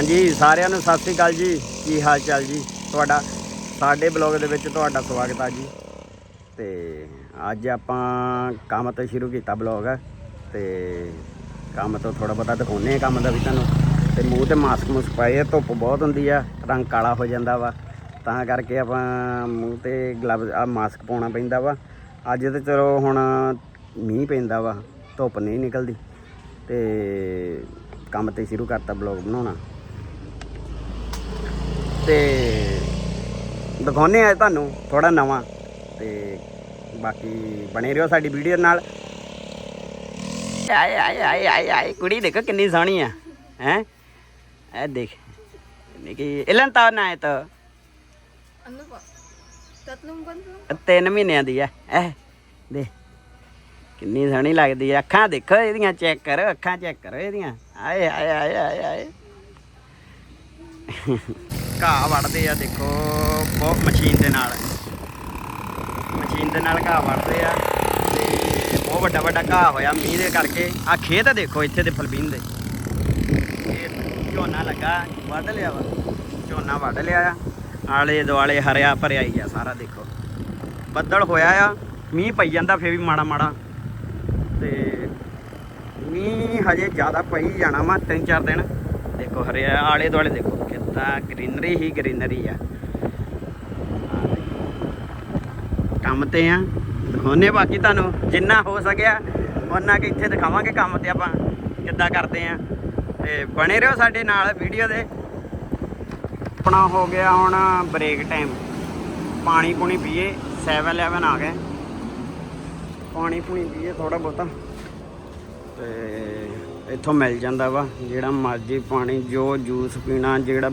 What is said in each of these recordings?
ਹਾਂਜੀ ਸਾਰਿਆਂ ਨੂੰ ਸਤਿ ਸ੍ਰੀ ਅਕਾਲ ਜੀ। ਕੀ ਹਾਲ ਚਾਲ ਜੀ? ਤੁਹਾਡਾ ਸਾਡੇ ਬਲੌਗ ਦੇ ਵਿੱਚ ਤੁਹਾਡਾ ਸਵਾਗਤ ਆ ਜੀ। ਤੇ ਅੱਜ ਆਪਾਂ ਕੰਮ ਤੋਂ ਸ਼ੁਰੂ ਕੀਤਾ ਬਲੌਗ। ਤੇ ਕੰਮ ਤੋਂ ਥੋੜਾ ਬਹੁਤਾ ਦਿਖਾਉਨੇ ਆ ਕੰਮ ਦਾ ਵੀ ਤੁਹਾਨੂੰ। ਤੇ ਮੂੰਹ ਤੇ ਮਾਸਕ ਮੁਸਕ ਪਾਏ ਆ, ਧੁੱਪ ਬਹੁਤ ਹੁੰਦੀ ਆ ਰੰਗ ਕਾਲਾ ਹੋ ਜਾਂਦਾ ਵਾ। ਤਾਂ ਕਰਕੇ ਆਪਾਂ ਮੂੰਹ ਤੇ ਗਲਵਜ਼ ਆ ਮਾਸਕ ਪਾਉਣਾ ਪੈਂਦਾ ਵਾ। ਅੱਜ ਤੇ ਚਲੋ ਹੁਣ ਮੀਂਹ ਪੈਂਦਾ ਵਾ ਧੁੱਪ ਨਹੀਂ ਨਿਕਲਦੀ। ਤੇ ਕੰਮ ਤੇ ਸ਼ੁਰੂ ਕਰਤਾ ਬਲੌਗ ਬਣਾਉਣਾ। ਤੇ ਦਿਖਾਉਨੇ ਆ ਤੁਹਾਨੂੰ ਥੋੜਾ ਨਵਾਂ ਤੇ ਬਾਕੀ ਬਣੇ ਰਹੋ ਸਾਡੀ ਵੀਡੀਓ ਨਾਲ। ਆਏ ਆਏ ਆਏ ਆਏ ਆਏ, ਕੁੜੀ ਦੇਖੋ ਕਿੰਨੀ ਸੋਹਣੀ ਆ, ਹੈ? ਇਹ ਦੇਖ ਨਿੱਕੀ ਇਲਨ ਤਾਂ ਨਾ ਹੈ ਤਾਂ। ਤਿੰਨ ਮਹੀਨਿਆਂ ਦੀ ਆ, ਇਹ ਦੇ ਕਿੰਨੀ ਸੋਹਣੀ ਲੱਗਦੀ ਆ। ਅੱਖਾਂ ਦੇਖੋ ਇਹਦੀਆਂ, ਚੈੱਕ ਕਰੋ, ਅੱਖਾਂ ਚੈੱਕ ਕਰੋ ਇਹਦੀਆਂ। ਆਏ ਆਏ ਆਏ ਆਏ ਆਏ। ਘਾਹ ਵੜਦੇ ਆ, ਦੇਖੋ, ਬਹੁਤ ਮਸ਼ੀਨ ਦੇ ਨਾਲ। ਮਸ਼ੀਨ ਦੇ ਨਾਲ ਘਾਹ ਵੜਦੇ ਆ ਤੇ ਬਹੁਤ ਵੱਡਾ ਵੱਡਾ ਘਾਹ ਹੋਇਆ ਮੀਂਹ ਦੇ ਕਰਕੇ। ਆ ਖੇਤ ਦੇਖੋ ਇੱਥੇ ਦੇ ਫਲਬੀਨ ਦੇ। ਇਹ ਝੋਨਾ ਲੱਗਾ, ਵੱਢ ਲਿਆ ਵਾ। ਝੋਨਾ ਵੱਢ ਲਿਆ ਆ। ਆਲੇ ਦੁਆਲੇ ਹਰਿਆ ਭਰਿਆ ਹੀ ਆ ਸਾਰਾ, ਦੇਖੋ। ਬੱਦਲ ਹੋਇਆ ਆ, ਮੀਂਹ ਪਈ ਜਾਂਦਾ ਫੇਰ ਵੀ ਮਾੜਾ ਮਾੜਾ। ਤੇ ਮੀਂਹ ਹਜੇ ਜ਼ਿਆਦਾ ਪਈ ਜਾਣਾ ਵਾ ਤਿੰਨ ਚਾਰ ਦਿਨ। ਦੇਖੋ ਹਰਿਆ, ਆਲੇ ਦੁਆਲੇ ਦੇਖੋ। ਤਾਂ ਗ੍ਰੀਨਰੀ ਹੀ ਗ੍ਰੀਨਰੀ ਆ। ਕੰਮ ਤੇ ਆ। ਦਿਖਾਉਨੇ ਬਾਕੀ ਤੁਹਾਨੂੰ, ਜਿੰਨਾ ਹੋ ਸਕਿਆ, ਉਹਨਾਂ ਕਿ ਇੱਥੇ ਦਿਖਾਵਾਂਗੇ ਕੰਮ ਤੇ ਆਪਾਂ ਕਿੱਦਾਂ ਕਰਦੇ ਆ। ਤੇ ਬਣੇ ਰਹੋ ਸਾਡੇ ਨਾਲ ਵੀਡੀਓ ਦੇ। ਆਪਣਾ ਹੋ ਗਿਆ ਹੁਣ ਬ੍ਰੇਕ ਟਾਈਮ ਪਾਣੀ ਪੂਣੀ ਪੀਏ 7-11 ਆ ਗਏ। ਪਾਣੀ ਪੂਣੀ ਪੀਏ ਥੋੜਾ ਬਹੁਤਾ। ਤੇ ਇੱਥੋਂ ਮਿਲ ਜਾਂਦਾ ਵਾ, ਜਿਹੜਾ ਮਰਜ਼ੀ ਪਾਣੀ, ਜੋ ਜੂਸ ਪੀਣਾ, ਜਿਹੜਾ,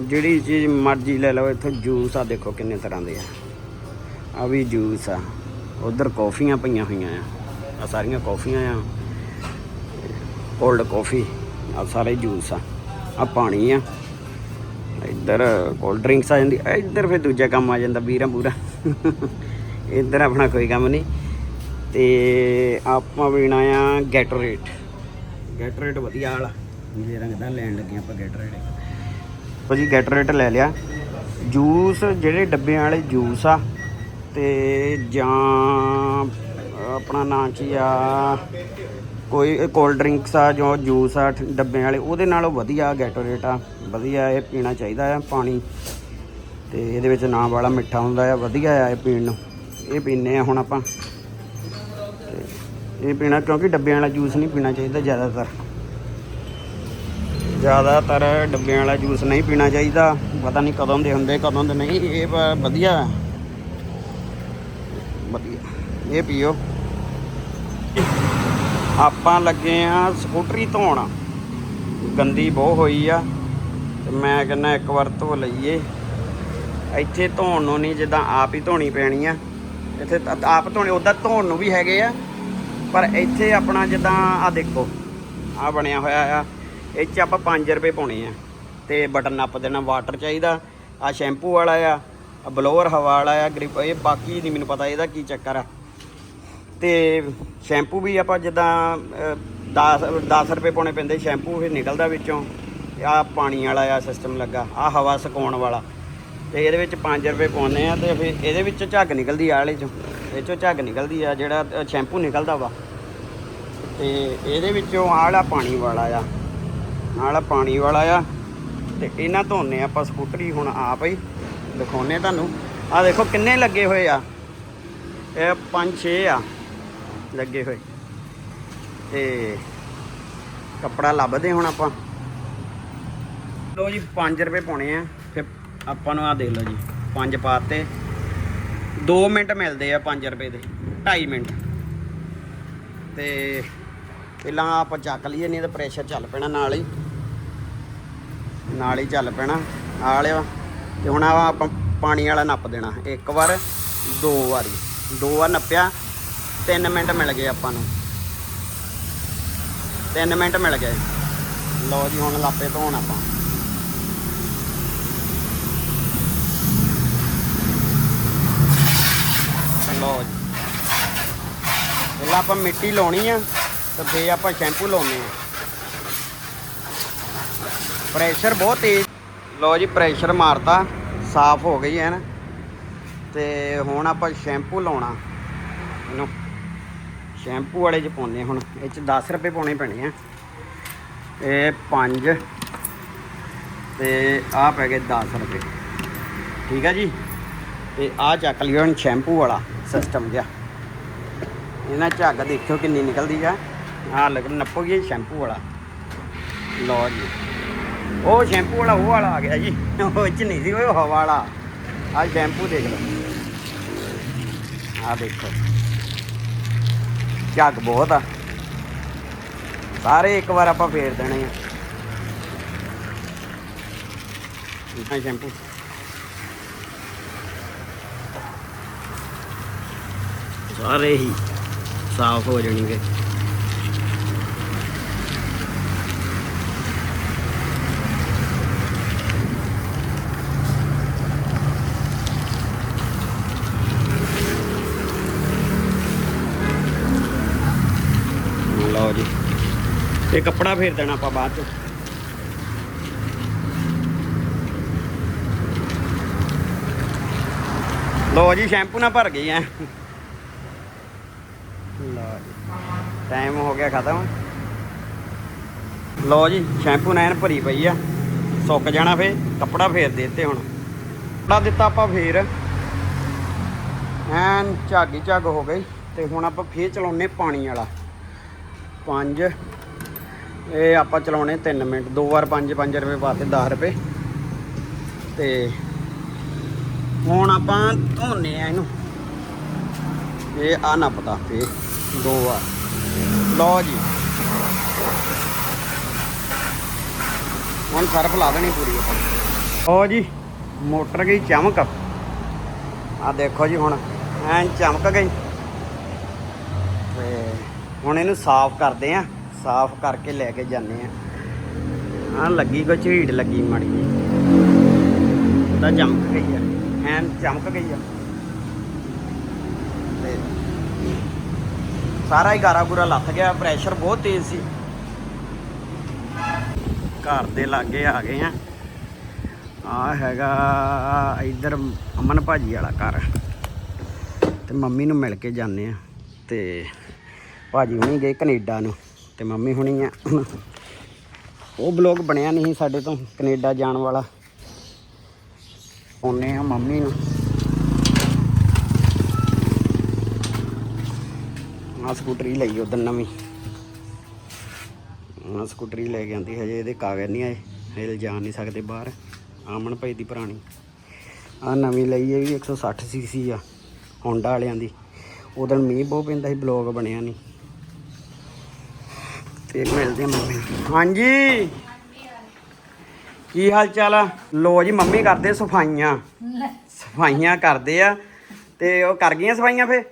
ਜਿਹੜੀ ਚੀਜ਼ ਮਰਜ਼ੀ ਲੈ ਲਓ, ਇੱਥੋਂ ਜੂਸ ਆ, ਦੇਖੋ ਕਿੰਨੇ ਤਰ੍ਹਾਂ ਦੇ ਆ। ਆ ਵੀ ਜੂਸ ਆ। ਉਧਰ ਕੌਫੀਆਂ ਪਈਆਂ ਹੋਈਆਂ ਆ। ਆ ਸਾਰੀਆਂ ਕੌਫੀਆਂ ਆ। ਕੋਲਡ ਕਾਫੀ ਆ ਸਾਰੇ ਜੂਸ ਆ। ਆ ਪਾਣੀ ਆ। ਇੱਧਰ ਕੋਲਡ ਡਰਿੰਕਸ ਆ ਜਾਂਦੀ। ਇੱਧਰ ਫਿਰ ਦੂਜਾ ਕੰਮ ਆ ਜਾਂਦਾ, ਬੀਰਾ ਬੂਰਾ। ਇੱਧਰ ਆਪਣਾ ਕੋਈ ਕੰਮ ਨਹੀਂ। ਤੇ ਆਪਾਂ ਪੀਣਾ ਆ ਗੈਟੋਰੇਟ ਗੈਟਰੇਟ ਵਧੀਆ ਵਾਲਾ। ਨੀਲੇ ਰੰਗ ਦਾ ਲੈਣ ਲੱਗੇ ਆਪਾਂ ਗੈਟਰੇਟ ਭਾਜੀ ਗੈਟਰੇਟ ਲੈ ਲਿਆ। ਜੂਸ ਜਿਹੜੇ ਡੱਬਿਆਂ ਵਾਲੇ ਜੂਸ ਆ ਤੇ ਜਾਂ ਆਪਣਾ ਨਾਂ ਕੀ ਆ ਕੋਈ ਕੋਲਡ ਡਰਿੰਕਸ ਆ ਜੋ ਜੂਸ ਆ ਡੱਬਿਆਂ ਵਾਲੇ ਉਹਦੇ ਨਾਲੋਂ ਵਧੀਆ ਗੈਟੋਰੇਟ ਆ। ਵਧੀਆ ਇਹ ਪੀਣਾ ਚਾਹੀਦਾ ਆ ਪਾਣੀ। ਤੇ ਇਹਦੇ ਵਿੱਚ ਨਾ ਵਾਲਾ ਮਿੱਠਾ ਹੁੰਦਾ ਆ ਵਧੀਆ ਆ ਇਹ ਪੀਣ ਨੂੰ। ਇਹ ਪੀਨੇ ਆ ਹੁਣ ਆਪਾਂ। ਇਹ ਪੀਣਾ ਕਿਉਂਕਿ ਡੱਬਿਆਂ ਵਾਲਾ ਜੂਸ ਨਹੀਂ ਪੀਣਾ ਚਾਹੀਦਾ ਜ਼ਿਆਦਾਤਰ। ਜ਼ਿਆਦਾਤਰ ਡੱਬਿਆਂ ਵਾਲਾ ਜੂਸ ਨਹੀਂ ਪੀਣਾ ਚਾਹੀਦਾ। ਪਤਾ ਨਹੀਂ ਕਦੋਂ ਦੇ ਹੁੰਦੇ, ਕਦੋਂ ਦੇ ਨਹੀਂ। ਇਹ ਵਾ- ਵਧੀਆ। ਵਧੀਆ। ਇਹ ਪੀਓ। ਆਪਾਂ ਲੱਗੇ ਆ ਸਕੂਟਰੀ ਧੋਣ। ਗੰਦੀ ਬਹੁਤ ਹੋਈ ਆ। ਤੇ ਮੈਂ ਕਹਿੰਦਾ ਇੱਕ ਵਾਰ ਧੋ ਲਈਏ। ਇੱਥੇ ਧੋਣ ਨੂੰ ਨਹੀਂ, ਜਿੱਦਾਂ ਆਪ ਹੀ ਧੋਣੀ ਪੈਣੀ ਆ। ਇੱਥੇ ਆਪ ਧੋਣੇ, ਉਦਾਂ ਧੋਣ ਨੂੰ ਵੀ ਹੈਗੇ ਆ। ਪਰ ਇੱਥੇ ਆਪਣਾ ਜਿੱਦਾਂ ਆ ਦੇਖੋ ਆ ਬਣਿਆ ਹੋਇਆ ਆ। ਇਹ ਚ ਆਪਾਂ 5 ਰੁਪਏ ਪਾਉਣੇ ਆ। ਤੇ ਬਟਨ ਨੱਪ ਦੇਣਾ ਵਾਟਰ ਚਾਹੀਦਾ ਆ ਸ਼ੈਂਪੂ ਵਾਲਾ ਆ ਆ ਬਲੋਅਰ ਹਵਾ ਵਾਲਾ ਆ, ਗ੍ਰਿਪ, ਇਹ ਬਾਕੀ ਨਹੀਂ ਮੈਨੂੰ ਪਤਾ ਇਹਦਾ ਕੀ ਚੱਕਰ ਆ। ਤੇ ਸ਼ੈਂਪੂ ਵੀ ਆਪਾਂ ਜਿੱਦਾਂ 10 10 ਰੁਪਏ ਪਾਉਣੇ ਪੈਂਦੇ, ਸ਼ੈਂਪੂ ਫਿਰ ਨਿਕਲਦਾ ਵਿੱਚੋਂ। ਆ ਪਾਣੀ ਵਾਲਾ ਆ ਸਿਸਟਮ ਲੱਗਾ ਆ ਹਵਾ ਸੁਕਾਉਣ ਵਾਲਾ। ਤੇ ਇਹਦੇ ਵਿੱਚ 5 ਰੁਪਏ ਪਾਉਂਦੇ ਆ ਤੇ ਫਿਰ ਇਹਦੇ ਵਿੱਚੋਂ ਝੱਗ ਨਿਕਲਦੀ ਆ ਵਾਲੇ ਚੋਂ। ਇਹ ਚੋਂ ਝੱਗ ਨਿਕਲਦੀ ਆ ਜਿਹੜਾ ਸ਼ੈਂਪੂ ਨਿਕਲਦਾ ਵਾ। ਤੇ ਇਹਦੇ ਵਿੱਚੋਂ ਆਲਾ ਪਾਣੀ ਵਾਲਾ ਆ। ਆਲਾ ਪਾਣੀ ਵਾਲਾ ਆ। ਤੇ ਇਹਨਾਂ ਧੋਨੇ ਆਪਾਂ ਸਕੂਟਰੀ ਹੁਣ ਆਪ ਹੀ। ਦਿਖਾਉਨੇ ਤੁਹਾਨੂੰ। ਆ ਦੇਖੋ ਕਿੰਨੇ ਲੱਗੇ ਹੋਏ ਆ। ਇਹ 5-6 ਆ ਲੱਗੇ ਹੋਏ। ਤੇ ਕੱਪੜਾ ਲੱਭਦੇ ਹੁਣ ਆਪਾਂ। ਲੋ ਜੀ 5 ਰੁਪਏ ਪਾਉਣੇ ਆ। ਆਪਾਂ ਨੂੰ ਆ ਦੇਖ ਲਓ ਜੀ 5 ਪਾਤੇ। 2 ਮਿੰਟ ਮਿਲਦੇ ਆ 5 ਰੁਪਏ ਦੇ 2.5 ਮਿੰਟ। ਤੇ ਪਹਿਲਾਂ ਆਪਾਂ ਚੱਕ ਲਈਏ, ਨਹੀਂ ਤਾਂ ਪ੍ਰੈਸ਼ਰ ਚੱਲ ਪੈਣਾ ਨਾਲ ਹੀ। ਨਾਲ ਹੀ ਚੱਲ ਪੈਣਾ ਆ ਲਿਆ ਤੇ ਹੁਣ ਆਪਾਂ ਪਾਣੀ ਵਾਲਾ ਨੱਪ ਦੇਣਾ, ਇੱਕ ਵਾਰ, ਦੋ ਵਾਰੀ। ਦੋ ਵਾਰ ਨੱਪਿਆ 3 ਮਿੰਟ ਮਿਲ ਗਏ ਆਪਾਂ ਨੂੰ। 3 ਮਿੰਟ ਮਿਲ ਗਏ। ਲਓ ਜੀ, ਹੁਣ ਲਾਪੇ ਧੋਣ ਆਪਾਂ। ਲਓ ਜੀ। ਪਹਿਲਾਂ ਆਪਾਂ ਮਿੱਟੀ ਲਾਉਣੀ ਆ, ਤੇ ਫੇਰ ਆਪਾਂ ਸ਼ੈਂਪੂ ਲਾਉਨੇ ਆ। ਪ੍ਰੈਸ਼ਰ ਬਹੁਤ ਤੇਜ਼। ਲਓ ਜੀ, ਪ੍ਰੈਸ਼ਰ ਮਾਰਤਾ, ਸਾਫ਼ ਹੋ ਗਈ ਹੈ ਨਾ ਤੇ ਹੁਣ ਆਪਾਂ ਸ਼ੈਂਪੂ ਲਾਉਣਾ। ਇਹਨੂੰ ਸ਼ੈਂਪੂ ਵਾਲੇ ਚ ਪਾਉਂਦੇ ਹਾਂ ਹੁਣ। ਇਹ ਚ 10 ਰੁਪਏ ਪਾਉਣੇ ਪੈਣੇ ਆ। ਇਹ 5 ਤੇ ਆਹ ਪੈ ਗਏ 10 ਰੁਪਏ। ਠੀਕ ਆ ਜੀ? ਤੇ ਆਹ ਚੱਕ ਲਿਓ ਹੁਣ ਸ਼ੈਂਪੂ ਵਾਲਾ। ਸਿਸਟਮ ਜਿਹਾ। ਇਹਨਾਂ ਝੱਗ ਦੇਖਿਓ ਕਿੰਨੀ ਨਿਕਲਦੀ ਆ। ਆਹ ਲੱਗ ਨੱਪੋਗੇ ਸ਼ੈਂਪੂ ਵਾਲਾ। ਲਓ ਜੀ। ਉਹ ਸ਼ੈਂਪੂ ਵਾਲਾ, ਉਹ ਵਾਲਾ ਆ ਗਿਆ ਜੀ। ਉਹ ਚ ਨਹੀਂ ਸੀ, ਉਹ ਹਵਾ ਵਾਲਾ। ਆਹ ਸ਼ੈਂਪੂ ਦੇਖ ਲਓ। ਆਹ ਦੇਖੋ। ਝੱਗ ਬਹੁਤ ਆ। ਸਾਰੇ ਇੱਕ ਵਾਰ ਆਪਾਂ ਫੇਰ ਦੇਣੇ ਆ। ਇਹ ਸ਼ੈਂਪੂ। ਸਾਰੇ ਹੀ ਸਾਫ਼ ਹੋ ਜਾਣਗੇ। ਲਓ ਜੀ, ਇਹ ਕੱਪੜਾ ਫੇਰ ਦੇਣਾ ਆਪਾਂ ਬਾਅਦ ਚ। ਲਓ ਜੀ, ਸ਼ੈਂਪੂ ਨਾਲ ਭਰ ਗਈ ਐ ਲਓ ਜੀ ਟਾਈਮ ਹੋ ਗਿਆ ਖਤਮ। ਲਓ ਜੀ, ਸ਼ੈਂਪੂ ਨਾਲ ਭਰੀ ਪਈ ਆ। ਸੁੱਕ ਜਾਣਾ ਫੇ ਕੱਪੜਾ ਫੇਰ ਦੇ ਦਿੱਤੇ ਹੁਣ। ਕੱਪੜਾ ਦਿੱਤਾ ਆਪਾਂ ਫੇਰ। ਐਨ ਝਾਗੀ ਝੱਗ ਹੋ ਗਈ। ਤੇ ਹੁਣ ਆਪਾਂ ਫੇਰ ਚਲਾਉਨੇ ਪਾਣੀ ਵਾਲਾ। 5 ਇਹ ਆਪਾਂ ਚਲਾਉਣੇ 3 ਮਿੰਟ। ਦੋ ਵਾਰ 5 5 ਰੁਪਏ ਪਾਤੇ 10 ਰੁਪਏ। ਤੇ ਹੁਣ ਆਪਾਂ ਧੋਨੇ ਆ ਇਹਨੂੰ। ਇਹ ਆ ਨੱਪਦਾ ਫੇਰ। ਦੋ ਵਾਰ। ਲਓ ਜੀ। ਹੁਣ ਸਰਫ ਲਾ ਦੇਣੀ ਪੂਰੀ ਆਪਾਂ। ਲਓ ਜੀ, ਮੋਟਰ ਗਈ ਚਮਕ। ਆ ਦੇਖੋ ਜੀ ਹੁਣ, ਐਨ ਚਮਕ ਗਈ। ਤੇ ਹੁਣ ਇਹਨੂੰ ਸਾਫ਼ ਕਰਦੇ ਆ। ਸਾਫ਼ ਕਰਕੇ ਲੈ ਕੇ ਜਾਂਦੇ ਆ। ਆ ਲੱਗੀ ਕੋਈ ਝੀੜ ਲੱਗੀ ਮਾੜੀ ਤਾਂ ਚਮਕ ਗਈ ਆ। ਐਨ ਚਮਕ ਗਈ ਆ। ਸਾਰਾ ਹੀ ਗਾਰਾ ਗੂਰਾ ਲੱਥ ਗਿਆ ਪ੍ਰੈਸ਼ਰ ਬਹੁਤ ਤੇਜ਼ ਸੀ। ਘਰ ਦੇ ਲਾਗੇ ਆ ਗਏ ਆ। ਆ ਹੈਗਾ ਇਧਰ ਅਮਨ ਭਾਜੀ ਵਾਲਾ ਘਰ। ਤੇ ਮੰਮੀ ਨੂੰ ਮਿਲ ਕੇ ਜਾਂਦੇ ਆ। ਤੇ ਭਾਜੀ ਹੁਣੀ ਗਏ ਕੈਨੇਡਾ ਨੂੰ, ਤੇ ਮੰਮੀ ਹੁਣੀ ਆ। ਉਹ ਬਲੌਗ ਬਣਿਆ ਨਹੀਂ ਸਾਡੇ ਤੋਂ, ਕੈਨੇਡਾ ਜਾਣ ਵਾਲਾ। ਉਹਨੇ ਆ ਮੰਮੀ ਨੂੰ। ਆ ਸਕੂਟਰੀ ਲਈ ਉਦੋਂ ਨਵੀਂ। ਆ ਸਕੂਟਰੀ ਲੈ ਕੇ ਆਂਦੀ ਹਜੇ ਇਹਦੇ ਕਾਗਜ਼ ਨਹੀਂ ਆਏ ਹਜੇ ਜਾ ਨਹੀਂ ਸਕਦੇ ਬਾਹਰ। ਆਮਣ ਭਾਈ ਦੀ ਪੁਰਾਣੀ। ਆ ਨਵੀਂ ਲਈ ਇਹ ਵੀ 160 ਸੀਸੀ ਆ ਹੋਂਡਾ ਵਾਲਿਆਂ ਦੀ। ਉਦੋਂ ਮੀਂਹ ਬਹੁਤ ਪੈਂਦਾ ਸੀ ਬਲੌਗ ਬਣਿਆ ਨਹੀਂ। ਤੇ ਮਿਲਦੇ ਮੰਮੀ। ਹਾਂਜੀ। ਕੀ ਹਾਲ ਚਾਲ ਆ? ਲੋ ਜੀ ਮੰਮੀ ਕਰਦੇ ਸਫਾਈਆਂ। ਸਫਾਈਆਂ ਕਰਦੇ ਆ। ਤੇ ਉਹ ਕਰ ਗਈਆਂ ਸਫਾਈਆਂ ਫੇ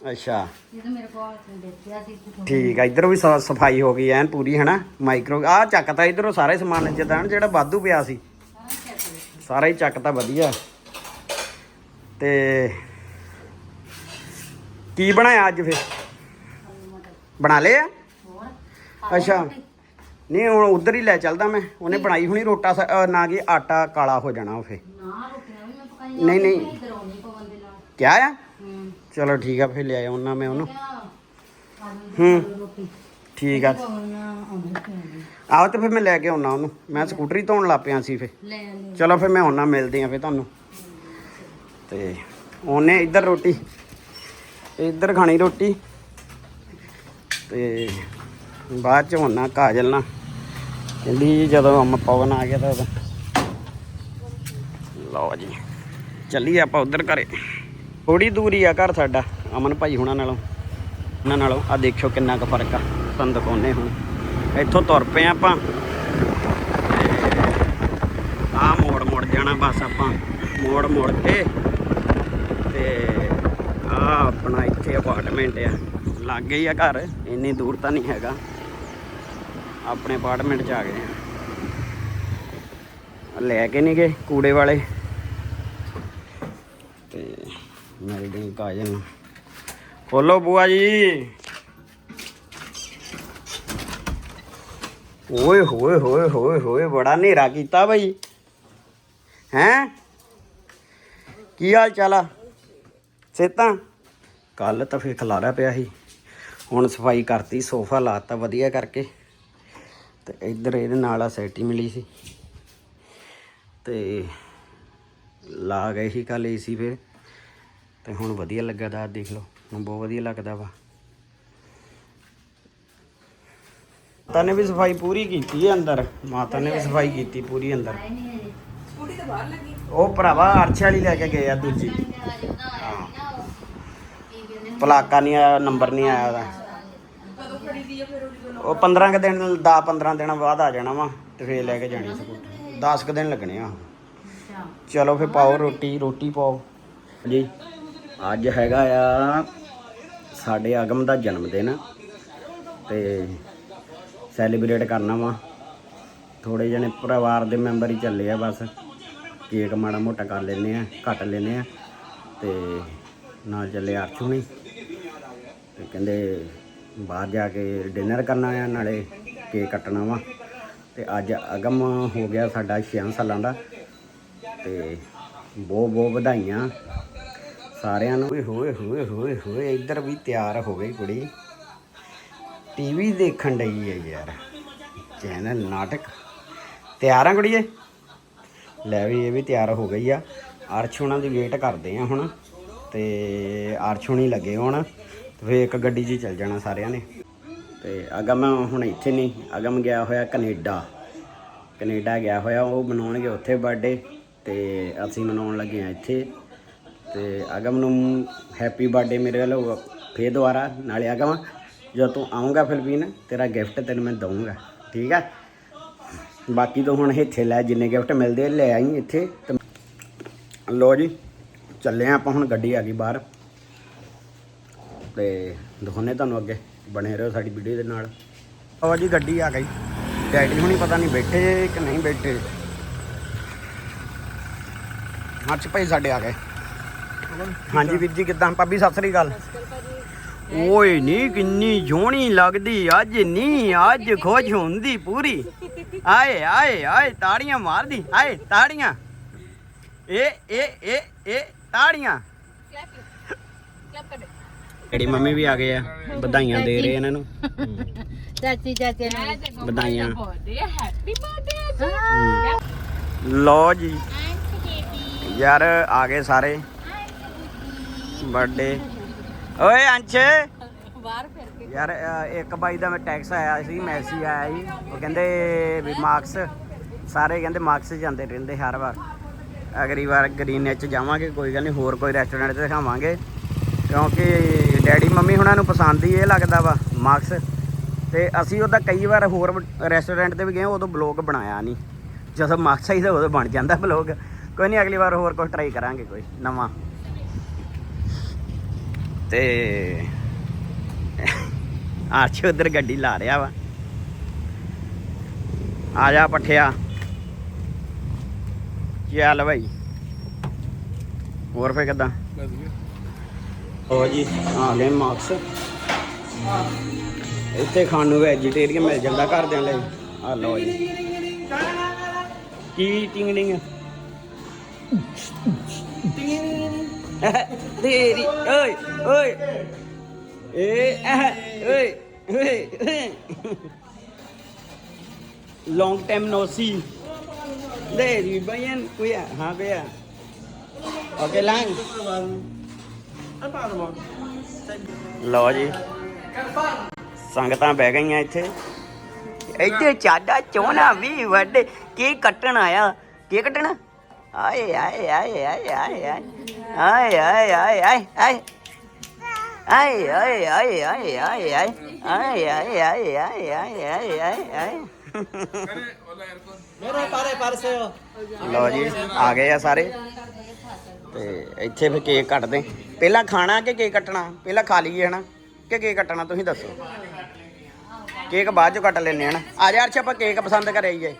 ਅੱਛਾ। ਜਦੋਂ ਮੇਰੇ ਕੋਲ ਦੇਖਿਆ ਸੀ ਕਿ ਠੀਕ ਆ ਇਧਰੋਂ ਵੀ ਸਫ਼ਾਈ ਹੋ ਗਈ ਐਨ ਪੂਰੀ ਹਨਾ? ਮਾਈਕਰੋ ਆ ਚੱਕਤਾ ਇਧਰੋਂ ਸਾਰੇ ਸਮਾਨ ਜਿੱਦਾਂ ਜਿਹੜਾ ਵਾਧੂ ਪਿਆ ਸੀ। ਸਾਰਾ ਹੀ ਚੱਕਤਾ ਵਧੀਆ। ਤੇ ਕੀ ਬਣਾਇਆ ਅੱਜ ਫਿਰ? ਬਣਾ ਲਿਆ? ਅੱਛਾ। ਨਹੀਂ ਹੁਣ ਉਧਰ ਹੀ ਲੈ ਚੱਲਦਾ ਮੈਂ। ਉਹਨੇ ਬਣਾਈ ਹੁਣੀ ਰੋਟਾ ਨਾ ਕਿ ਆਟਾ ਕਾਲਾ ਹੋ ਜਾਣਾ ਉਹ ਫੇ ਨਹੀਂ ਨਹੀਂ। ਕਿਆ ਆ? ਚਲੋ ਠੀਕ ਆ ਫੇ ਲੈ ਆਉਣਾ ਮੈਂ ਉਹਨੂੰ। ਹੂੰ ਠੀਕ ਆ। ਆਓ ਤੇ ਫਿਰ ਮੈਂ ਲੈ ਕੇ ਆਉਣਾ ਉਹਨੂੰ। ਮੈਂ ਸਕੂਟਰੀ ਧੋਣ ਲੱਗ ਪਿਆ ਸੀ ਫੇ ਲੈ ਲੈ ਚਲੋ ਫਿਰ ਮੈਂ ਆਉਣਾ ਮਿਲਦੇ ਆ ਫਿਰ ਤੁਹਾਨੂੰ। ਤੇ ਉਹਨੇ ਇੱਧਰ ਰੋਟੀ ਇੱਧਰ ਖਾਣੀ ਰੋਟੀ। ਤੇ ਬਾਅਦ ਚ ਹੋਣਾ ਕਾਜਲ ਨਾ ਕਹਿੰਦੀ ਜਦੋਂ ਅੰਮ ਪਵਨ ਆ ਗਿਆ ਤਾਂ ਲਓ ਜੀ ਚੱਲੀਏ ਆਪਾਂ ਉਧਰ ਘਰੇ। ਥੋੜੀ ਦੂਰੀ ਆ ਘਰ ਸਾਡਾ। ਅਮਨ ਭਾਈ ਹੁਣਾਂ ਨਾਲੋਂ। ਉਹਨਾਂ ਨਾਲੋਂ ਆ ਦੇਖਿਓ ਕਿੰਨਾ ਕੁ ਫ਼ਰਕ ਆ। ਤੁਹਾਨੂੰ ਦਿਖਾਉਂਦੇ ਹੁਣ ਇੱਥੋਂ ਤੁਰ ਪਏ ਆਪਾਂ। ਆ ਮੋੜ ਮੋੜ ਜਾਣਾ ਬਸ ਆਪਾਂ। ਮੋੜ ਮੋੜ ਕੇ ਤੇ ਆ ਆਪਣਾ ਇੱਥੇ ਅਪਾਰਟਮੈਂਟ ਆ। ਲਾਗੇ ਹੀ ਆ ਘਰ। ਇੰਨੀ ਦੂਰ ਤਾਂ ਨਹੀਂ ਹੈਗਾ। ਆਪਣੇ ਅਪਾਰਟਮੈਂਟ 'ਚ ਆ ਗਏ ਆ ਲੈ ਕੇ ਨਹੀਂ ਗਏ ਕੂੜੇ ਵਾਲੇ ਤੇ ਮਿਲਦੇ ਹਾਂ ਕਾਜਲ ਨੂੰ। ਖੋਲੋ ਬੂਆ ਜੀ। ਓਏ ਹੋਏ ਹੋਏ ਹੋਏ ਹੋਏ ਬੜਾ ਹਨੇਰਾ ਕੀਤਾ ਬਈ। ਹੈਂ? ਕੀ ਹਾਲ ਚਾਲ ਆ? ਸੇਤਾਂ ਕੱਲ ਤਾਂ ਫੇਰ ਖਲਾਰਾ ਪਿਆ ਸੀ। ਹੁਣ ਸਫ਼ਾਈ ਕਰਤੀ ਸੋਫਾ ਲਾਤਾ ਵਧੀਆ ਕਰਕੇ। ਤੇ ਇੱਧਰ ਇਹਦੇ ਨਾਲ ਆ ਸੈਟੀ ਮਿਲੀ ਸੀ। ਤੇ ਲਾ ਗਏ ਸੀ ਕੱਲ ਏਸੀ ਫੇਰ। ਤੇ ਹੁਣ ਵਧੀਆ ਲੱਗਾ ਦਾ ਦੇਖ ਲਓ ਹੁਣ ਬਹੁਤ ਵਧੀਆ ਲੱਗਦਾ ਵਾ। ਮਾਤਾ ਨੇ ਵੀ ਸਫ਼ਾਈ ਪੂਰੀ ਕੀਤੀ ਹੈ ਅੰਦਰ ਮਾਤਾ ਨੇ ਵੀ ਸਫ਼ਾਈ ਕੀਤੀ ਪੂਰੀ ਅੰਦਰ। ਉਹ ਭਰਾਵਾ ਅਰਛ ਵਾਲੀ ਲੈ ਕੇ ਗਏ ਆ ਦੂਜੀ। ਪਲਾਕਾ ਨਹੀਂ ਆਇਆ ਨੰਬਰ ਨਹੀਂ ਆਇਆ ਉਹਦਾ। ਉਹ 15 ਕ ਦਿਨ 10 15 ਦਿਨਾਂ ਬਾਅਦ ਆ ਜਾਣਾ ਵਾ ਤੇ ਫੇਰ ਲੈ ਕੇ ਜਾਣੀ ਸਕੂਟਰ 10 ਕ ਦਿਨ ਲੱਗਣੇ ਆ। ਚਲੋ ਫੇਰ ਪਾਓ ਰੋਟੀ ਰੋਟੀ ਪਾਓ। ਜੀ ਅੱਜ ਹੈਗਾ ਆ ਸਾਡੇ ਆਗਮ ਦਾ ਜਨਮ ਦਿਨ ਤੇ ਸੈਲੀਬ੍ਰੇਟ ਕਰਨਾ ਵਾ। ਥੋੜੇ ਜਣੇ ਪਰਿਵਾਰ ਦੇ ਮੈਂਬਰ ਹੀ ਚੱਲੇ ਆ ਬਸ। ਕੇਕ ਮਾੜਾ ਮੋਟਾ ਕਰ ਲੈਨੇ ਆ ਕੱਟ ਲੈਨੇ ਆ ਤੇ ਨਾਲ ਚੱਲੇ ਅਰਸ਼ੂ ਨਹੀਂ ਤੇ ਕਹਿੰਦੇ ਬਾਹਰ ਜਾ ਕੇ ਡਿਨਰ ਕਰਨਾ ਆ, ਨਾਲੇ ਕੇਕ ਕੱਟਣਾ ਵਾ। ਤੇ ਅੱਜ ਅਗਮ ਹੋ ਗਿਆ ਸਾਡਾ 6 ਸਾਲਾਂ ਦਾ ਤੇ ਬਹੁਤ ਬਹੁਤ ਵਧਾਈਆਂ। ਸਾਰਿਆਂ ਨੂੰ। ਓਏ ਹੋਏ ਹੋਏ ਹੋਏ ਹੋਏ, ਇੱਧਰ ਵੀ ਤਿਆਰ ਹੋ ਗਈ ਕੁੜੀ। ਟੀਵੀ ਦੇਖਣ ਡਈ ਹੈ ਯਾਰ। ਚੈਨਲ, ਨਾਟਕ। ਤਿਆਰ ਆ ਕੁੜੀਏ? ਲੈ ਵੀ, ਇਹ ਵੀ ਤਿਆਰ ਹੋ ਗਈ ਆ। ਅਰਸ਼ ਹੁਣਾਂ ਦੀ ਵੇਟ ਕਰਦੇ ਆ ਹੁਣ। ਤੇ ਅਰਸ਼ ਹੁਣੀ ਲੱਗੇ ਹੁਣ। ਤੇ ਫੇਰ ਇੱਕ ਗੱਡੀ 'ਚ ਹੀ ਚੱਲ ਜਾਣਾ ਸਾਰਿਆਂ ਨੇ। ਤੇ ਅਗਮ ਹੁਣ ਇੱਥੇ ਨਹੀਂ। ਅਗਮ ਗਿਆ ਹੋਇਆ ਕੈਨੇਡਾ। ਕੈਨੇਡਾ ਗਿਆ ਹੋਇਆ, ਉਹ ਮਨਾਉਣਗੇ ਉੱਥੇ ਬਰਥਡੇ ਤੇ ਅਸੀਂ ਮਨਾਉਣ ਲੱਗੇ ਆ ਇੱਥੇ। ਤੇ ਅਗਮ ਨੂੰ ਹੈਪੀ ਬਰਥਡੇ ਮੇਰੇ ਵੱਲੋਂ। ਫੇਰ ਦੁਬਾਰਾ ਨਾਲੇ ਅਗਮ, ਜਦੋਂ ਤੂੰ ਆਉਂਗਾ ਫਿਲਪੀਨ, ਤੇਰਾ ਗਿਫਟ ਤੈਨੂੰ ਮੈਂ ਦਊਂਗਾ, ਠੀਕ ਆ? ਬਾਕੀ ਤੋਂ ਹੁਣ ਇੱਥੇ ਲੈ, ਜਿੰਨੇ ਗਿਫਟ ਮਿਲਦੇ ਲੈ ਆਈ ਇੱਥੇ। ਤੇ ਲੋ ਜੀ, ਚੱਲੇ ਆ ਆਪਾਂ ਹੁਣ ਗੱਡੀ ਆ ਗਈ ਬਾਹਰ। ਤੇ ਦਿਖਾਉਨੇ ਤੁਹਾਨੂੰ ਅੱਗੇ, ਬਣੇ ਰਹੋ ਸਾਡੀ ਵੀਡੀਓ ਦੇ ਨਾਲ। ਲਓ ਜੀ, ਗੱਡੀ ਆ ਗਈ। ਡੈਡੀ ਹੁਣੀ ਪਤਾ ਨਹੀਂ ਬੈਠੇ ਕਿ ਨਹੀਂ ਬੈਠੇ। ਹਰਚ ਭਾਈ ਸਾਡੇ ਆ ਗਏ। ਹਾਂਜੀ ਵੀਰ ਜੀ ਕਿਦਾਂ? ਭਾਬੀ ਸਤਿ ਸ੍ਰੀ ਅਕਾਲ। ਓਏ ਨੀ ਕਿੰਨੀ ਜੋਣੀ ਲੱਗਦੀ ਅੱਜ ਨੀ ਅੱਜ ਖੁਸ਼ ਹੁੰਦੀ ਪੂਰੀ। ਆਏ ਆਏ ਆਏ ਤਾੜੀਆਂ ਮਾਰਦੀ ਆਏ ਤਾੜੀਆਂ। ਏ ਏ ਏ ਏ ਤਾੜੀਆਂ। ਡੈਡੀ ਮੰਮੀ ਵੀ ਆ ਗਏ ਆ ਵਧਾਈਆਂ ਦੇ ਰਹੇ ਇਹਨਾਂ ਨੂੰ। ਚਾਚੀ ਚਾਚੇ ਨੂੰ। ਵਧਾਈਆਂ। ਹੈਪੀ ਬਰਥਡੇ ਲੋ ਜੀ ਯਾਰ ਆ ਗਏ ਸਾਰੇ। ਬਰਥਡੇ ਓਏ ਅੰਸ਼। ਬਾਹਰ ਫਿਰ ਕੇ। ਯਾਰ ਅ, ਇੱਕ ਬਾਈ ਦਾ ਮੈਂ ਟੈਕਸ ਆਇਆ ਸੀ ਮੈਸੇਜ ਆਇਆ ਸੀ। ਉਹ ਕਹਿੰਦੇ ਵੀ ਮਾਰਕਸ ਸਾਰੇ ਕਹਿੰਦੇ ਮਾਰਕਸ ਜਾਂਦੇ ਰਹਿੰਦੇ ਹਰ ਵਾਰ। ਅਗਲੀ ਵਾਰ ਗ੍ਰੀਨ ਚ ਜਾਵਾਂਗੇ ਕੋਈ ਗੱਲ ਨਹੀਂ ਹੋਰ ਕੋਈ ਰੈਸਟੋਰੈਂਟ ਤੇ ਦਿਖਾਵਾਂਗੇ। ਕਿਉਂਕਿ ਡੈਡੀ ਮੰਮੀ ਹੁਣਾਂ ਨੂੰ ਪਸੰਦ ਹੀ ਇਹ ਲੱਗਦਾ ਵਾ ਮਾਰਕਸ ਤੇ ਅਸੀਂ ਉਹਦਾ ਕਈ ਵਾਰ ਹੋਰ ਰੈਸਟੋਰੈਂਟ ਤੇ ਵੀ ਗਏ ਉਦੋਂ ਬਲੌਗ ਬਣਾਇਆ ਨਹੀਂ। ਜਦੋਂ ਮਾਰਕਸ ਆਈ ਤਾਂ ਉਦੋਂ ਬਣ ਜਾਂਦਾ ਬਲੌਗ ਕੋਈ ਨਹੀਂ ਅਗਲੀ ਵਾਰ ਹੋਰ ਕੁਝ ਟਰਾਈ ਕਰਾਂਗੇ ਕੋਈ ਨਵਾਂ। ਤੇ ਆਰਚ ਉਧਰ ਗੱਡੀ ਲਾ ਰਿਹਾ ਵਾ। ਆ ਜਾ ਪੱਠਿਆ। ਚੱਲ ਭਾਈ ਹੋਰ ਫੇ ਕਿਦਾਂ? ਹੋ ਜੀ। ਆ ਗਏ ਮਾਰਕਸ ਇੱਥੇ ਖਾਣ ਨੂੰ ਵੈਜੀਟੇਰੀਅਨ ਮਿਲ ਜਾਂਦਾ ਘਰਦਿਆਂ ਲਈ। ਆ ਲਓ ਜੀ। ਕੀ ਟਿੰਗ ਟਿੰਗ đi đi ơi ơi. Ê à, ơi ơi long time no see đây thì bây giờ quý à hả quý à ok lang lo gì? Đã ਬਹਿ ਗਈਆਂ ਇੱਥੇ vậy ਚਾਡਾ ਚੋਣਾ cắt ਵੱਡੇ ਕੀ ਕੱਟਣ ਆਇਆ cắt ਕੱਟਣਾ Ay, ay, ay, ay, ay, ay. Ay, ay, ay, ay, ay. Ay, ay, ay, ay, ay, ay. Ay, ay, ay, ay, ay, ay, ay, ay. ਪਰਸੇ ਲਓ ਜੀ ਆ ਗਏ ਆ ਸਾਰੇ ਤੇ ਇੱਥੇ ਫਿਰ ਕੇਕ ਕੱਟਦੇ ਪਹਿਲਾਂ ਖਾਣਾ ਕਿ ਕੇਕ ਕੱਟਣਾ ਪਹਿਲਾਂ ਖਾ ਲਈਏ ਹਨਾ ਕਿ ਕੇਕ ਕੱਟਣਾ ਤੁਸੀਂ ਦੱਸੋ ਕੇਕ ਬਾਅਦ ਚੋਂ ਕੱਟ ਲੈਨੇ ਹਨਾ ਆ ਜਾ ਅਰਸ਼ ਆਪਾਂ ਕੇਕ ਪਸੰਦ ਕਰਈਏ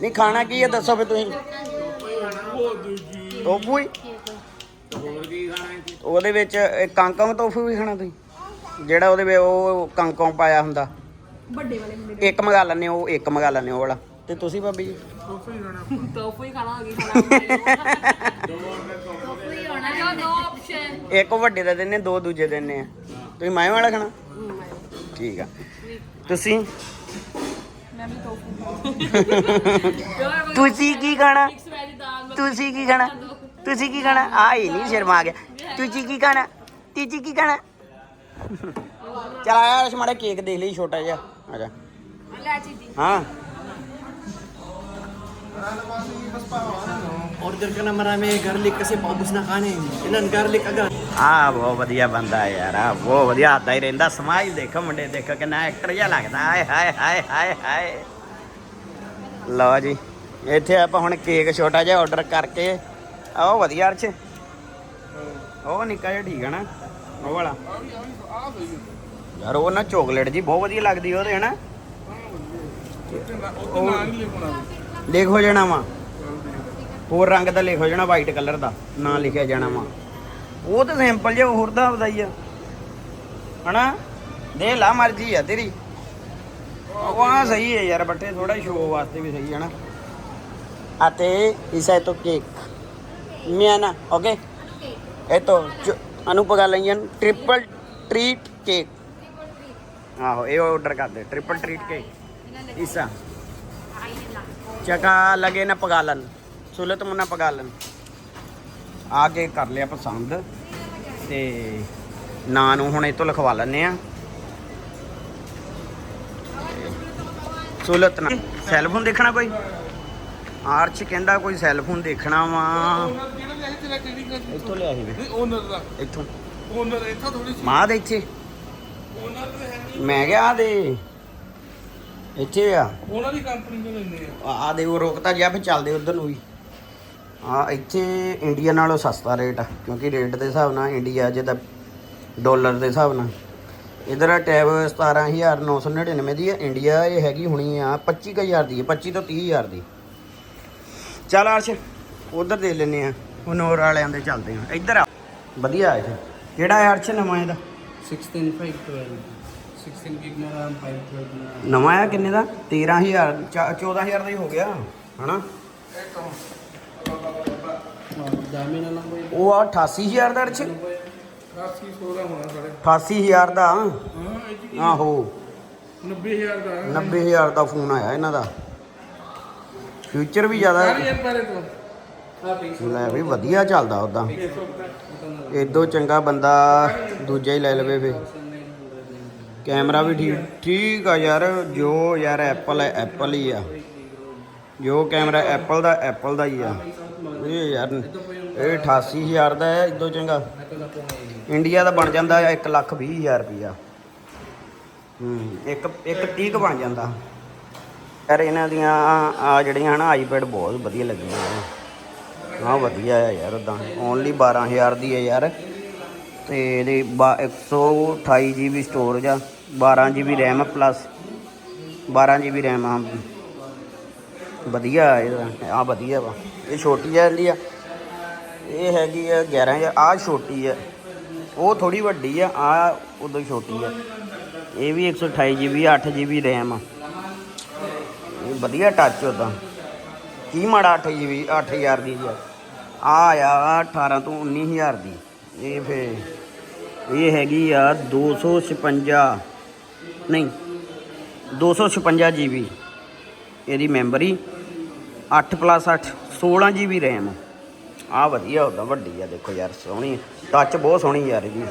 ਨਹੀਂ ਖਾਣਾ ਕੀ ਹੈ? ਦੱਸੋ ਫਿਰ ਤੁਸੀਂ। ਟੋਫੂ ਹੀ? ਉਹਦੇ ਵਿੱਚ ਕਾਂਕੰਗ ਟੋਫੂ ਵੀ ਖਾਣਾ ਤੁਸੀਂ? ਜਿਹੜਾ ਉਹਦੇ ਵਿੱਚ ਉਹ ਕਾਂਕੰਗ ਪਾਇਆ ਹੁੰਦਾ। ਵੱਡੇ ਵਾਲੇ ਮੁੰਡੇ ਇੱਕ ਮੰਗਾ ਲੈਣੇ ਉਹ ਇੱਕ ਮੰਗਾ ਲੈਣੇ ਉਹ ਵਾਲਾ। ਤੇ ਤੁਸੀਂ ਭਾਬੀ ਜੀ? ਤੋਫੂ ਹੀ ਖਾਣਾ ਹੋਗੀ ਖਾਣਾ। ਕੋਈ ਹੋਣਾ ਜੋ ਦੋ ਆਪਸ਼ਨ ਇੱਕ ਉਹ ਵੱਡੇ ਦਾ ਦਿੰਨੇ ਦੋ ਦੂਜੇ ਦਿੰਨੇ ਆ। ਤੁਸੀਂ ਮਾਏ ਵਾਲਾ ਖਾਣਾ? ਠੀਕ ਆ। ਤੁਸੀਂ? ਮੈਂ ਵੀ ਤੁਸੀਂ ਕੀ ਖਾਣਾ? ਤੁਸੀਂ ਕੀ ਖਾਣਾ? ਤੁਸੀਂ ਕੀ ਖਾਣਾ? ਆ ਹੀ ਨਹੀਂ ਸ਼ਰਮਾ ਗਿਆ। ਤੁਸੀਂ ਕੀ ਖਾਣਾ? ਤੁਸੀਂ ਕੀ ਖਾਣਾ? ਚਲ ਆਇਆ ਅਸ਼ ਕੇਕ ਦੇਖ ਲਈ ਛੋਟਾ ਜਿਹਾ। ਆ ਜਾ। ਹਾਂ। Order ka na marami garlic kasi paubos na kanin. Ilan garlic agad? ਆ ਬਹੁਤ ਵਧੀਆ ਬੰਦਾ ਹੈ ਯਾਰ ਆ ਬਹੁਤ ਵਧੀਆ ਹੱਦਾ ਹੀ ਰਹਿੰਦਾ ਸਮਾਈਲ ਦੇਖੋ ਮੁੰਡੇ ਦੇਖੋ ਕਿੰਨਾ ਐਕਟਰ ਜਿਹਾ ਲੱਗਦਾ ਹਾਏ ਹਾਏ ਹਾਏ ਹਾਏ ਹਾਏ ਲਓ ਇੱਥੇ ਆਪਾਂ ਹੁਣ ਕੇਕ ਛੋਟਾ ਜਿਹਾ ਆਰਡਰ ਕਰਕੇ ਆ ਉਹ ਵਧੀਆ ਅਰਸ਼ ਉਹ ਨਿੱਕਾ ਜਿਹਾ ਠੀਕ ਹੈ ਨਾ ਉਹ ਵਾਲਾ। ਯਾਰ ਉਹ ਨਾ ਚੋਕਲੇਟ ਜੀ ਬਹੁਤ ਵਧੀਆ ਲੱਗਦੀ ਉਹਦੇ ਹਨਾ। ਉਹ ਲਿਖ ਹੋ ਜਾਣਾ ਵਾ। ਹੋਰ ਰੰਗ ਦਾ ਲਿਖ ਹੋ ਜਾਣਾ ਵਾਈਟ ਕਲਰ ਦਾ। ਨਾਂ ਲਿਖਿਆ ਜਾਣਾ ਵਾ। ਉਹ ਤਾਂ ਸਿੰਪਲ ਜਿਹਾ, ਹੋਰ ਦਾ ਆਪਦਾ ਆ। ਹਨਾ? ਦੇ ਲਾ ਮਰਜ਼ੀ ਆ ਤੇਰੀ। ਵਾਹ ਸਹੀ ਹੈ ਯਾਰ ਬੱਟੇ ਥੋੜਾ ਸ਼ੋਅ ਵਾਸਤੇ ਵੀ ਸਹੀ ਹੈ ਨਾ। ਅਤੇ ਇਸੇ ਤੋਂ ਕੇਕ ਮਿਆਨਾ ਓਕੇ ਇਹ ਤੋਂ ਅਨੂਪਗਾਲਈਨ ਟ੍ਰਿਪਲ ਟ੍ਰੀਟ ਕੇਕ ਆਹੋ, ਇਹ ਆਰਡਰ ਕਰ ਟ੍ਰਿਪਲ ਟ੍ਰੀਟ ਕੇਕ ਇਸਾ ਚਕਾ ਲਗੇ ਨਾ ਪਗਾਲਨ ਸੁਲਤ ਮੁਨਾ ਪਗਾਲਨ ਆ ਕੇ ਕਰ ਲਿਆ ਪਸੰਦ ਤੇ ਨਾਂ ਨੂੰ ਹੁਣ ਇਹ ਤੋਂ ਲਿਖਵਾ ਲੈਣੇ ਆ ਸੁਲਤ ਨਾ ਸੈੱਲ ਫੋਨ ਦੇਖਣਾ ਕੋਈ? ਆਰਚ ਕਹਿੰਦਾ ਕੋਈ ਸੈੱਲ ਫੋਨ ਦੇਖਣਾ ਵਾ। ਇੱਥੋਂ ਲਿਆ ਸੀ ਮੈਂ। ਓਨਰ ਦਾ। ਇੱਥੋਂ ਓਨਰ ਇੱਥੋਂ ਥੋੜੀ ਮਾਂ ਦੇ ਇੱਥੇ। ਓਨਰ ਤੇ ਹੈ ਨਹੀਂ। ਮੈਂ ਕਿਹਾ ਆ ਦੇ। ਇੱਥੇ ਆ। ਉਹਨਾਂ ਦੀ ਕੰਪਨੀ ਤੋਂ ਲੈਂਦੇ ਆ। ਆ ਦੇ ਉਹ ਰੋਕਤਾ ਜਿਆ ਫਿਰ ਚੱਲਦੇ ਉਧਰ ਨੂੰ ਵੀ। ਆ ਇੱਥੇ ਇੰਡੀਆ ਨਾਲੋਂ ਸਸਤਾ ਰੇਟ ਆ ਕਿਉਂਕਿ ਰੇਟ ਦੇ ਹਿਸਾਬ ਨਾਲ ਇੰਡੀਆ ਜਿਹਦਾ ਡਾਲਰ ਦੇ ਹਿਸਾਬ ਨਾਲ। ਇਧਰ ਟੈਬ 17999 ਦੀ ਹੈ ਇੰਡੀਆ ਇਹ ਹੈਗੀ ਹੁਣੀ ਆ 25000 ਦੀ ਹੈ 25 ਤੋਂ 30000 ਦੀ। ਚੱਲ ਅਰਸ਼ ਉਧਰ ਦੇ ਲੈਨੇ ਆ ਹਨੋਰ ਵਾਲਿਆਂ ਦੇ ਚੱਲਦੇ ਆ। ਇੱਧਰ ਆ। ਵਧੀਆ ਹੈ ਇਹ ਕਿਹੜਾ ਅਰਸ਼ ਨਵਾਂ ਇਹਦਾ? 16 5 12 16 ਕਿੰਗ ਦਾ ਦਾ। ਨਵਾਂ ਆ ਕਿੰਨੇ ਦਾ? 13000 14000 ਦਾ ਹੀ ਹੋ ਗਿਆ ਹਨਾ? ਦਾਮੇ ਨਾਲ ਉਹ ਆ 88000 ਦਾ ਅਰਚ 8800 ਦਾ ਹੋਣਾ ਸਾਡੇ 88000 ਦਾ? ਆਹੋ। 90000 ਦਾ। 90000 ਦਾ ਫੋਨ ਆਇਆ ਇਹਨਾਂ ਦਾ। ਫਿਊਚਰ ਵੀ ਜ਼ਿਆਦਾ 40000 ਪਹਿਲੇ ਲੈ ਵੀ ਵਧੀਆ ਚੱਲਦਾ ਉਦਾਂ। 600 ਇਦੋਂ ਚੰਗਾ ਬੰਦਾ ਦੂਜਾ ਹੀ ਲੈ ਲਵੇ ਫੇ। ਕੈਮਰਾ ਵੀ ਠੀਕ ਠੀਕ ਆ ਯਾਰ, ਜੋ ਯਾਰ ਐਪਲ ਹੈ ਐਪਲ ਹੀ ਆ। ਜੋ ਕੈਮਰਾ ਐਪਲ ਦਾ ਐਪਲ ਦਾ ਹੀ ਆ। ਇਹ ਯਾਰ, ਇਹ 88000 ਦਾ ਹੈ, ਇਦੋਂ ਚੰਗਾ। ਇੰਡੀਆ ਦਾ ਬਣ ਜਾਂਦਾ 1 ਲੱਖ 20000 ਰੁਪਿਆ ਹੂੰ, ਇੱਕ ਇੱਕ 30 ਬਣ ਜਾਂਦਾ। ਯਾਰ ਇਹਨਾਂ ਦੀਆਂ ਆ ਜਿਹੜੀਆਂ ਹਨਾ ਆਈਪੈਡ ਬਹੁਤ ਵਧੀਆ ਲੱਗੀਆਂ ਹਾਂ, ਵਧੀਆ ਆ ਯਾਰ ਉਦਾਂ ਓਨਲੀ 12000 ਦੀ ਹੈ ਯਾਰ। ਤੇ ਇਹਦੇ ਬਾ- 128 GB ਸਟੋਰੇਜ ਆ। 12 GB RAM plus 12 GB RAM ਆ। ਵਧੀਆ ਇਹਦਾ। ਆ ਵਧੀਆ ਵਾ। ਇਹ ਛੋਟੀ ਆ ਇਹਦੀ ਆ। ਇਹ ਹੈਗੀ ਆ 11000 ਆ ਛੋਟੀ ਆ। ਉਹ ਥੋੜੀ ਵੱਡੀ ਆ। ਆ ਉਦੋਂ ਛੋਟੀ ਆ। ਇਹ ਵੀ 128 GB 8 GB RAM ਆ। ਇਹ ਵਧੀਆ ਟੱਚ ਉਦਾਂ ਕੀ ਮਾੜਾ 8 GB 8000 ਦੀ ਆ। ਆ ਆ 18 ਤੋਂ 19000 ਦੀ। ਇਹ ਫੇ ਇਹ ਹੈਗੀ ਆ 256 ਨਹੀਂ 256 GB ਇਹਦੀ ਮੈਮਰੀ 8 ਪਲੱਸ 8 16 GB RAM ਆ ਵਧੀਆ ਉਦਾਂ ਵੱਡੀ ਆ ਦੇਖੋ ਯਾਰ ਸੋਹਣੀ ਟੱਚ ਬਹੁਤ ਸੋਹਣੀ ਯਾਰ ਇਹਦੀ।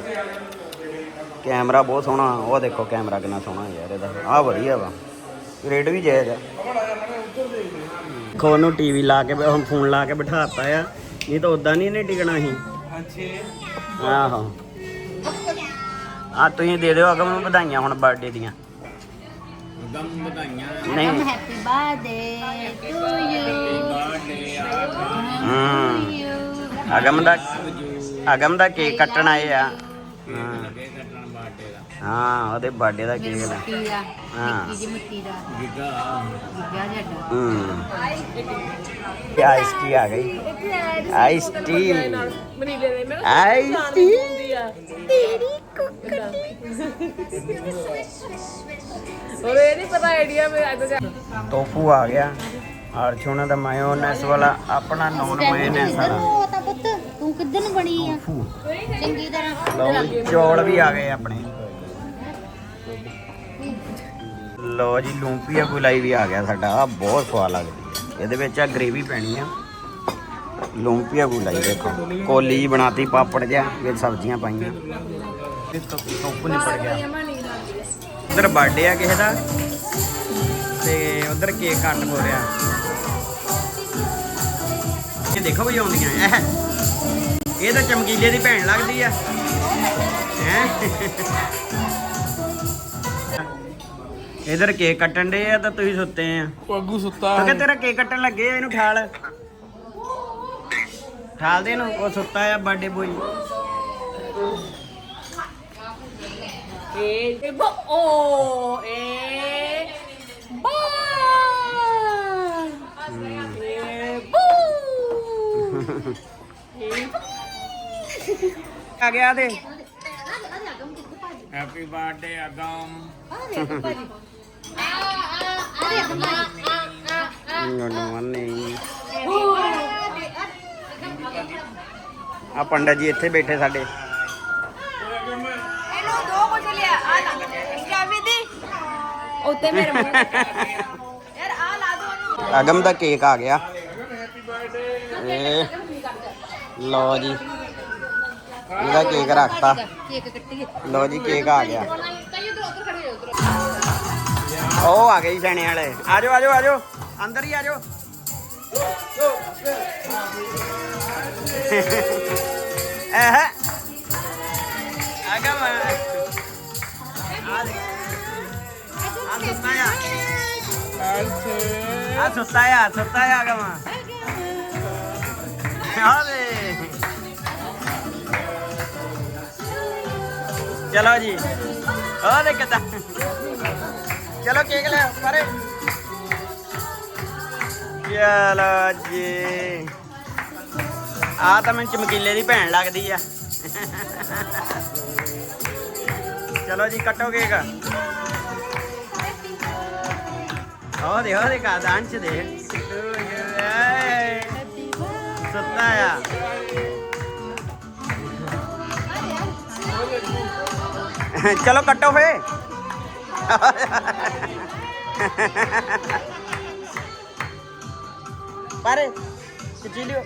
ਕੈਮਰਾ ਬਹੁਤ ਸੋਹਣਾ ਉਹ ਦੇਖੋ ਕੈਮਰਾ ਕਿੰਨਾ ਸੋਹਣਾ ਯਾਰ ਇਹਦਾ। ਆ ਵਧੀਆ ਵਾ। ਰੇਟ ਵੀ ਜਾਇਜ਼ ਆ। ਖੋ ਨੂੰ ਟੀਵੀ ਲਾ ਕੇ ਹੁਣ ਫੋਨ ਲਾ ਕੇ ਬਿਠਾਤਾ ਆ। ਨਹੀਂ ਤਾਂ ਉਦਾਂ ਨਹੀਂ ਇਹਨੇ ਟਿਕਣਾ ਸੀ। ਅੱਛੇ। ਆਹੋ। ਆ ਤੁਸੀਂ ਦੇ ਦਿਓ ਅਗਮ ਨੂੰ ਵਧਾਈਆਂ ਹੁਣ ਬਰਥਡੇ ਦੀਆਂ। ਗਮ ਵਧਾਈਆਂ। ਨਹੀਂ। ਹੈਪੀ ਬਰਥਡੇ ਟੂ ਯੂ ਹੂੰ। ਅਗਮ ਦਾ ਅਗਮ ਦਾ ਕੇਕ ਕੱਟਣਾ ਇਹ ਆ। ਹਾਂ। ਹਾਂ ਉਹਦੇ ਬਰਥਡੇ ਦਾ ਕੇਕ ਲੈ ਹਾਂ। ਨਿੱਕੀ ਦਾ। ਗਿੱਗਾ। ਗਿੱਗਾ ਜੱਡਾ ਹੂੰ। ਆਈਸ ਟੀ ਆ ਗਈ। ਆਈਸ ਟੀ ਮਨੀਲੇ ਦੇ ਮੈਂ ਆਈਸ ਆ। ਗਿਆ। ਅਰਸ਼ ਉਹਨਾਂ ਦਾ ਮਾਇਓਨੈਸ ਵਾਲਾ ਆਪਣਾ ਨੌਨ ਮਾਇਓਨੈਸ ਵਾਲਾ। ਉਹ ਤਾਂ ਪੁੱਤ ਤੂੰ ਬਣੀ ਆ? ਚੰਗੀ ਤਰ੍ਹਾਂ। ਚੌਲ ਵੀ ਆ ਗਏ ਆਪਣੇ। ਲੋ ਜੀ, ਲੂੰਪੀਆ ਗੁਲਾਈ ਵੀ ਆ ਗਿਆ ਸਾਡਾ। ਆਹ ਬਹੁਤ ਸਵਾਦ ਲੱਗਦੀ ਹੈ। ਇਹਦੇ ਵਿੱਚ ਆ ਗ੍ਰੇਵੀ ਪੈਣੀ ਆ। ਲੂੰਪੀਆ ਗੁਲਾਈ ਦੇਖੋ। ਕੋਲੀ ਜੀ ਬਣਾਤੀ, ਪਾਪੜ ਜਿਹਾ, ਵਿੱਚ ਸਬਜ਼ੀਆਂ ਪਾਈਆਂ। ਇਹ ਤੋਂ ਟੋਪੂ ਨਿਪੜ ਗਿਆ ਉਧਰ ਬਰਥਡੇ ਆ ਕਿਸੇ ਦਾ? ਤੇ ਉਧਰ ਕੇਕ ਕੱਟ ਹੋ ਰਿਹਾ। ਇਹ ਦੇਖੋ ਵੀ ਆਉਂਦੀਆਂ। ਇਹ ਇਹ ਤਾਂ ਚਮਕੀਲੇ ਦੀ ਭੈਣ ਲੱਗਦੀ ਆ। ਹੈ? ਇਧਰ ਕੇ ਕੱਟਣ ਦੇ ਆ ਤਾਂ ਤੁਸੀਂ ਸੁੱਤੇ ਆ। ਅੱਗੂ ਸੁੱਤਾ ਕਿਉਂਕਿ ਤੇਰਾ ਕੇ ਕੱਟਣ ਲੱਗੇ ਆ, ਇਹਨੂੰ ਠਾਲ। ਠਾਲ ਦੇ ਇਹਨੂੰ ਉਹ ਸੁੱਤਾ ਆ ਬਰਥਡੇ ਬੋਈ ਏ ਬੋ ਆ ਗਿਆ ਤੇ ਹੈਪੀ ਬਰਥਡੇ ਅਗਮ। ਆ ਦੇਖ ਭਾਜੀ ਮਾਰਨਿੰਗ ਆ ਪੰਡਤ ਜੀ ਇੱਥੇ ਬੈਠੇ ਸਾਡੇ। ਉੱਤੇ ਮੇਰੇ ਮੂੰਹ ਅਗਮ ਦਾ ਕੇਕ ਆ ਗਿਆ। ਇਹ ਲਓ ਜੀ। ਇਹਦਾ ਕੇਕ ਰੱਖਤਾ। ਕੇਕ ਕੱਟੀਏ ਲਓ ਜੀ ਕੇਕ ਆ ਗਿਆ। ਉਹ ਆ ਗਏ ਸੈਣੇ ਵਾਲੇ। ਜਾਓ ਆ ਜਾਓ ਅੰਦਰ ਹੀ ਆਜੋ। ਇਹ ਅਗਮ ਆ ਦੇ। ਆ ਸੁੱਤਾ ਆ। ਆ ਸੁੱਤਾ ਆ ਸੁੱਤਾ ਆ ਆ ਦੇ। ਚਲੋ ਜੀ। ਉਹ ਦੇ ਕਿੱਦਾਂ? ਚਲੋ ਕੇਕ ਲੈ ਪਰੇ ਚਲੋ ਜੀ। ਆ ਤਾਂ ਮੈਨੂੰ ਚਮਕੀਲੇ ਦੀ ਭੈਣ ਲੱਗਦੀ ਆ। ਚਲੋ ਜੀ, ਕੱਟੋ ਕੇਕ। ਉਹ ਦੇ ਉਹ ਦੇ ਕਾ ਦਾਂਚ ਦੇ ਸੁੱਤਾ ਆ। ਚਲੋ ਕੱਟੋ ਫੇ ਲਿਓ।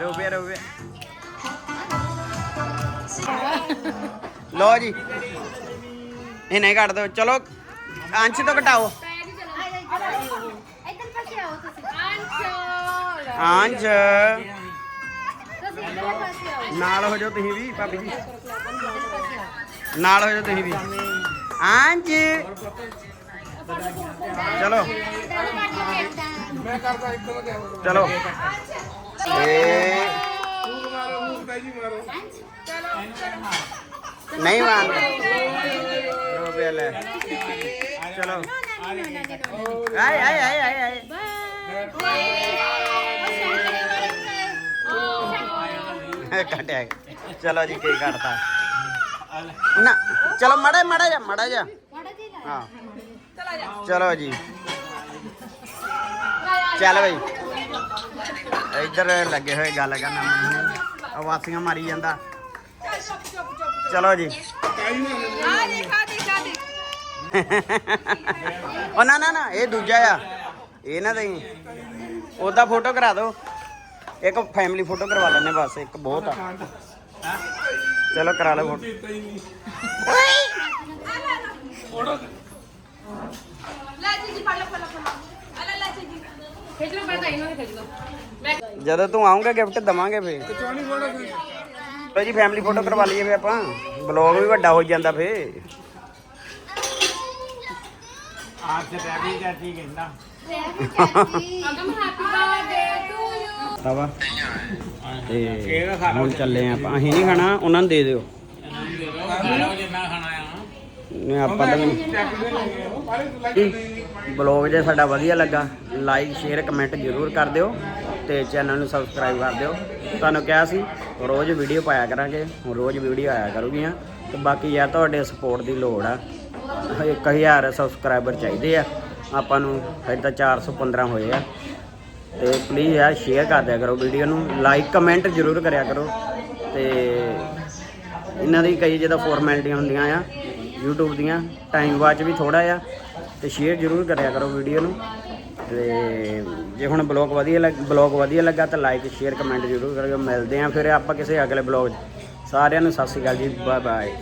ਰੁਪਏ ਰੁਪਏ ਲੋ ਜੀ। ਇਹ ਨਹੀਂ ਕੱਟ ਦੋ। ਚਲੋ ਅੰਸ਼ ਤੋਂ ਘਟਾਓ। ਇੱਧਰ ਪਾਸੇ ਆਓ ਤੁਸੀਂ। ਅੰਸ਼ ਤੁਸੀਂ ਇੱਧਰ ਪਾਸੇ ਆਓ ਨਾਲ ਹੋ ਜਾਓ ਤੁਸੀਂ ਵੀ, ਭਾਬੀ ਜੀ। ਨਾਲ ਹੋ ਜਾਓ ਤੁਸੀਂ ਵੀ। ਅੰਸ਼ ਚਲੋ। ਮੈਂ ਕਰਦਾ ਇੱਕਦਮ ਗਿਆ ਚਲੋ। ਏ। ਫੂਲ ਮਾਰੋ ਫੂਲ ਤਾਈ ਜੀ ਮਾਰੋ ਨਹੀਂ ਮਾਰਨਾ। ਰੁਪਏ ਲੈ। ਚਲੋ। ਆਏ ਆਏ ਆਏ ਆਏ ਆਏ। ਕੱਟਿਆ ਚਲੋ ਜੀ, ਕੀ ਕੱਟਤਾ ਨਾ, ਚਲੋ ਮੜਾ ਮੜਾ ਜਾ ਮੜਾ ਜਾ ਹਾਂ। ਚਲੋ ਜੀ। ਚੱਲ ਬਈ। ਇੱਧਰ ਲੱਗੇ ਹੋਏ ਗੱਲ ਕਰਨਾ ਮੈਨੂੰ ਆਵਾਸੀਆਂ ਮਾਰੀ ਜਾਂਦਾ। ਚਲੋ ਜੀ। ਉਹ ਨਾ ਨਾ ਨਾ, ਇਹ ਦੂਜਾ ਆ। ਇਹ ਨਾ ਦੇਈ। ਉਹਦਾ ਫੋਟੋ ਕਰਾ ਦਿਓ। ਇੱਕ ਫੈਮਿਲੀ ਫੋਟੋ ਕਰਵਾ ਲੈਣੇ ਬਸ ਇੱਕ ਬਹੁਤ ਆ। ਚਲੋ ਕਰਾ ਲਓ ਫੋਟੋ ਜਦੋਂ ਤੂੰ ਆਉਂਗਾ ਗਿਫਟ ਦਵਾਂਗੇ ਫੇ ਚੌਣੀ ਫੋਟੋ ਲੋ ਜੀ ਫੈਮਿਲੀ ਫੋਟੋ ਕਰਵਾ ਲਈਏ ਫੇ ਆਪਾਂ। ਬਲੌਗ ਵੀ ਵੱਡਾ ਹੋ ਜਾਂਦਾ ਫੇ ਅਗਮ ਹੈਪੀ ਬਰਥਡੇ ਟੂ ਯੂ ਵਾ। ਤੇ ਹੁਣ ਚੱਲੇ ਆਪਾਂ। ਅਸੀਂ ਨਹੀਂ ਖਾਣਾ, ਉਹਨਾਂ ਨੂੰ ਦੇ ਦਿਓ। ਨਹੀਂ ਆਪਾਂ ਤਾਂ ਬਲੌਗ ਜੇ ਸਾਡਾ ਵਧੀਆ ਲੱਗਾ ਲਾਈਕ ਸ਼ੇਅਰ ਕਮੈਂਟ ਜ਼ਰੂਰ ਕਰ ਦਿਓ ਤੇ ਚੈਨਲ ਨੂੰ ਸਬਸਕ੍ਰਾਈਬ ਕਰ ਦਿਓ। ਤੁਹਾਨੂੰ ਕਿਹਾ ਸੀ, ਰੋਜ਼ ਵੀਡੀਓ ਪਾਇਆ ਕਰਾਂਗੇ। ਰੋਜ਼ ਵੀਡੀਓ ਆਇਆ ਕਰੂਗੀਆਂ। ਤੇ ਬਾਕੀ ਯਾਰ, ਤੁਹਾਡੇ ਸਪੋਰਟ ਦੀ ਲੋੜ ਆ। 1000 ਸਬਸਕ੍ਰਾਈਬਰ ਚਾਹੀਦੇ ਆ। ਆਪਾਂ ਨੂੰ ਹਜੇ ਤਾਂ 415 ਹੋਏ ਆ। ਤੇ ਪਲੀਜ਼ ਯਾਰ ਸ਼ੇਅਰ ਕਰ ਦਿਆ ਕਰੋ ਵੀਡੀਓ ਨੂੰ। ਲਾਈਕ ਕਮੈਂਟ ਜ਼ਰੂਰ ਕਰਿਆ ਕਰੋ। ਤੇ ਇਹਨਾਂ ਦੀ ਕਈ ਜਿਹਦਾ ਫਾਰਮੈਲਿਟੀਆਂ ਹੁੰਦੀਆਂ ਆ, YouTube ਦੀਆਂ ਟਾਈਮ ਵਾਚ ਵੀ ਥੋੜਾ ਆ, ਤੇ ਸ਼ੇਅਰ ਜ਼ਰੂਰ ਕਰਿਆ ਕਰੋ ਵੀਡੀਓ ਨੂੰ। ਤੇ ਜੇ ਹੁਣ ਬਲੌਗ ਵਧੀਆ ਲੱਗ ਬਲੌਗ ਵਧੀਆ ਲੱਗਾ ਤਾਂ ਲਾਈਕ ਸ਼ੇਅਰ ਕਮੈਂਟ ਜ਼ਰੂਰ ਕਰਿਓ। ਮਿਲਦੇ ਆ ਫਿਰ ਆਪਾਂ ਕਿਸੇ ਅਗਲੇ ਬਲੌਗ 'ਚ। ਸਾਰਿਆਂ ਨੂੰ ਸਤਿ ਸ਼੍ਰੀ ਅਕਾਲ ਜੀ ਬਾਏ ਬਾਏ